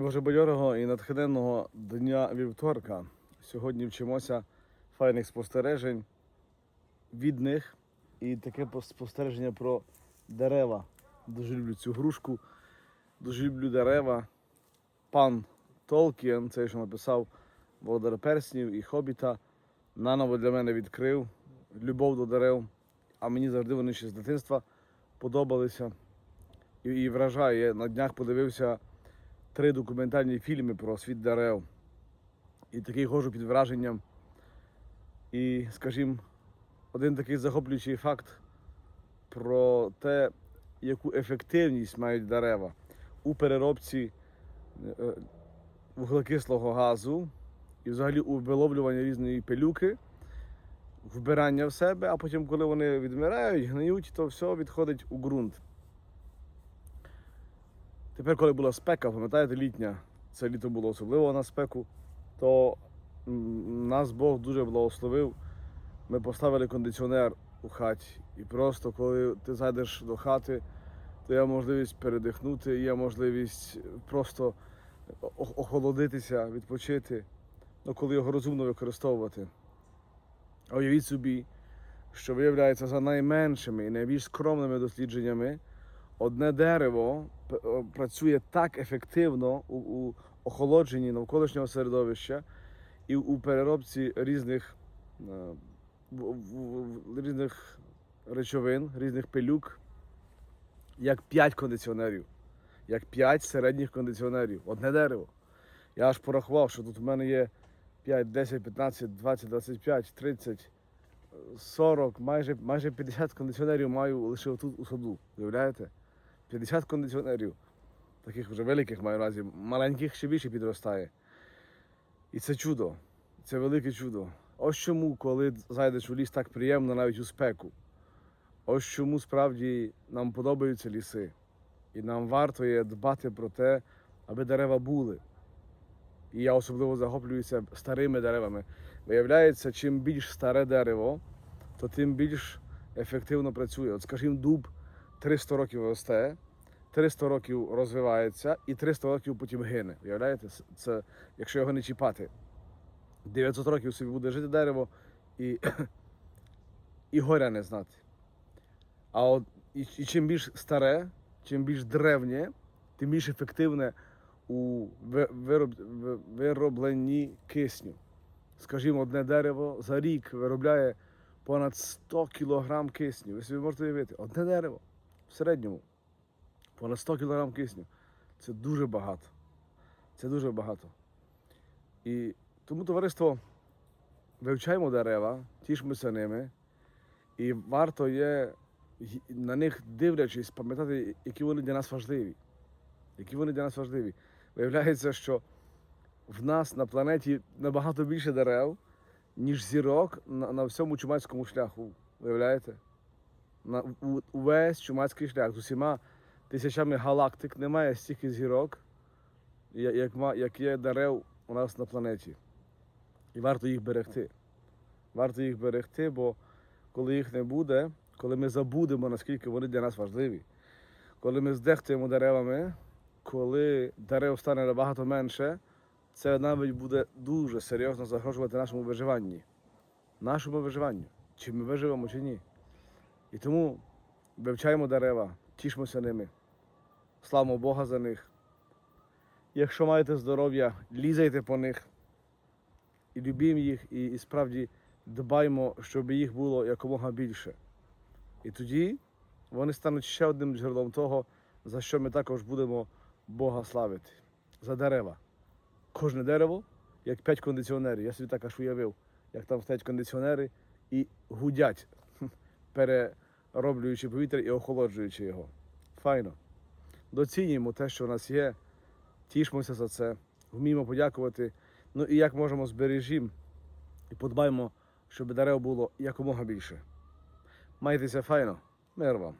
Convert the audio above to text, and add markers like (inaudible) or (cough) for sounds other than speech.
Боже бадьорого і натхненного дня вівторка. Сьогодні вчимося файних спостережень від них і таке спостереження про дерева. Дуже люблю цю грушку, дуже люблю дерева. Пан Толкіен, цей, що написав Володар Перснів і Хобіта, наново для мене відкрив любов до дерев. А мені завжди вони ще з дитинства подобалися. І, і вражає. Я на днях подивився три документальні фільми про світ дерев. І такий ходжу під враженням. І, скажімо, один такий захоплюючий факт про те, яку ефективність мають дерева у переробці е, вуглекислого газу і взагалі у виловлюванні різної пилюки, вбирання в себе, а потім, коли вони відмирають, гниють, то все відходить у ґрунт. Тепер, коли була спека, пам'ятаєте, літня, це літо було особливо на спеку, то нас Бог дуже благословив. Ми поставили кондиціонер у хаті. І просто коли ти зайдеш до хати, то є можливість передихнути, є можливість просто охолодитися, відпочити, ну, коли його розумно використовувати. А Уявіть собі, що виявляється за найменшими і найбільш скромними дослідженнями, одне дерево працює так ефективно у, у охолодженні навколишнього середовища і у переробці різних, е, різних речовин, різних пилюк, як 5 кондиціонерів, як 5 середніх кондиціонерів. Одне дерево. Я аж порахував, що тут в мене є 5, 10, 15, 20, 25, 30, 40, майже, майже 50 кондиціонерів маю лише тут у саду. Уявляєте? 50 кондиціонерів. Таких вже великих маю увазі, маленьких ще більше підростає. І це чудо, це велике чудо. Ось чому, коли зайдеш у ліс, так приємно навіть у спеку. Ось чому справді нам подобаються ліси. І нам варто є дбати про те, аби дерева були. І я особливо захоплююся старими деревами. Виявляється, чим більш старе дерево, то тим більш ефективно працює. От, скажімо, дуб 300 років росте, 300 років розвивається і 300 років потім гине. Уявляєте? Це- якщо його не чіпати. 900 років собі буде жити дерево і, (coughs) і горя не знати. А от і, і чим більш старе, чим більш древнє, тим більш ефективне у вироб, ви- виробленні кисню. Скажімо, одне дерево за рік виробляє понад 100 кг кисню. Ви собі можете уявити, одне дерево в середньому. Понад 100 кг кисню. Це дуже багато. Це дуже багато. І тому товариство вивчаємо дерева, тішмося ними, і варто є на них дивлячись, пам'ятати, які вони для нас важливі. Які вони для нас важливі. Виявляється, що в нас на планеті набагато більше дерев, ніж зірок на, на всьому чумацькому шляху. Виявляєте? На увесь чумацький шлях з усіма тисячами галактик немає стільки зірок, як, як є дерев у нас на планеті. І варто їх берегти. Варто їх берегти, бо коли їх не буде, коли ми забудемо, наскільки вони для нас важливі, коли ми здехтуємо деревами, коли дерев стане набагато менше, це навіть буде дуже серйозно загрожувати нашому виживанні. Нашому виживанню. Чи ми виживемо, чи ні. І тому вивчаємо дерева, тішмося ними, славимо Бога за них. Якщо маєте здоров'я, лізайте по них і любімо їх, і, і справді дбаймо, щоб їх було якомога більше. І тоді вони стануть ще одним джерелом того, за що ми також будемо Бога славити. За дерева. Кожне дерево, як п'ять кондиціонерів. Я собі так аж уявив, як там стоять кондиціонери і гудять, перероблюючи повітря і охолоджуючи його. Файно. Доцінюємо те, що в нас є, тішмося за це, вміємо подякувати. Ну і як можемо збережімо і подбаємо, щоб дерев було якомога більше. Майтеся файно, мир вам.